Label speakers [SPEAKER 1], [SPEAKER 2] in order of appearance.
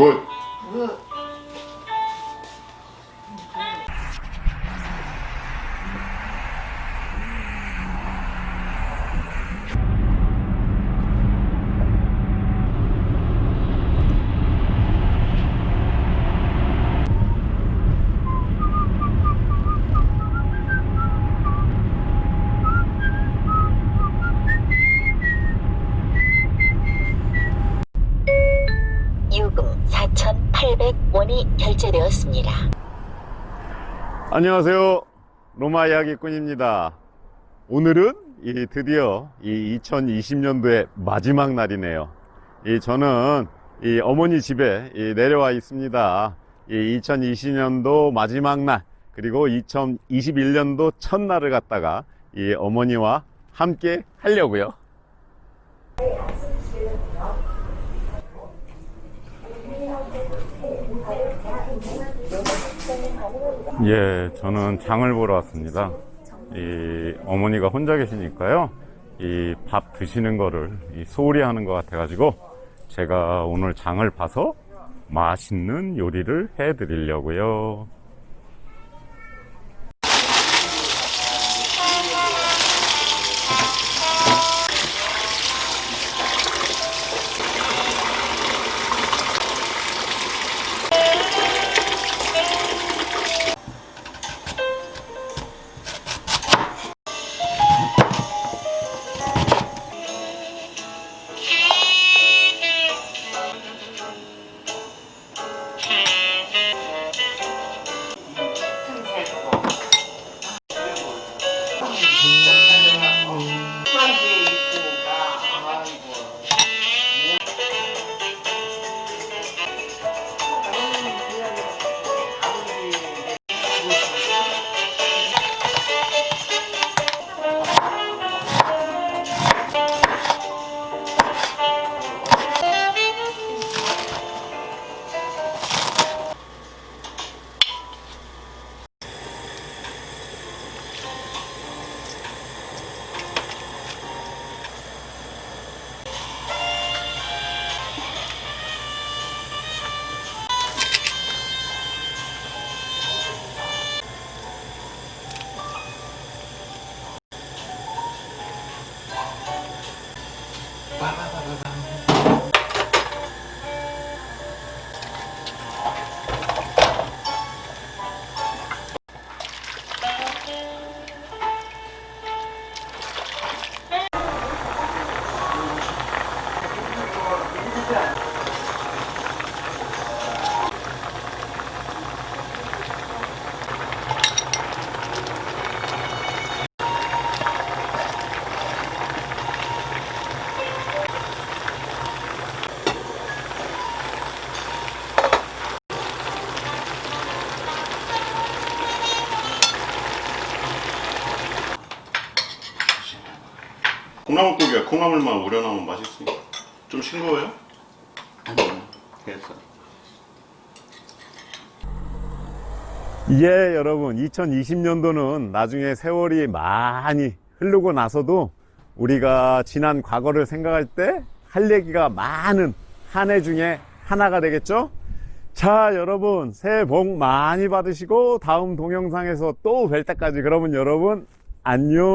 [SPEAKER 1] 굿.
[SPEAKER 2] 요 원이 결제되었습니다.
[SPEAKER 1] 안녕하세요. 로마 이야기꾼입니다. 오늘은 이 드디어 이 2020년도의 마지막 날이네요. 이 저는 이 어머니 집에 이 내려와 있습니다. 이 2020년도 마지막 날 그리고 2021년도 첫날을 갖다가 이 어머니와 함께 하려고요. 예, 저는 장을 보러 왔습니다. 이 어머니가 혼자 계시니까요. 이 밥 드시는 거를 이 소홀히 하는 것 같아가지고 제가 오늘 장을 봐서 맛있는 요리를 해 드리려고요. Amen. 콩나물국이야 콩나물만 우려나면 맛있으니까 좀 싱거워요?
[SPEAKER 3] 아니요. 됐어.
[SPEAKER 1] 예, 여러분. 2020년도는 나중에 세월이 많이 흐르고 나서도 우리가 지난 과거를 생각할 때 할 얘기가 많은 한 해 중에 하나가 되겠죠? 자, 여러분. 새해 복 많이 받으시고 다음 동영상에서 또 뵐 때까지 그러면 여러분 안녕.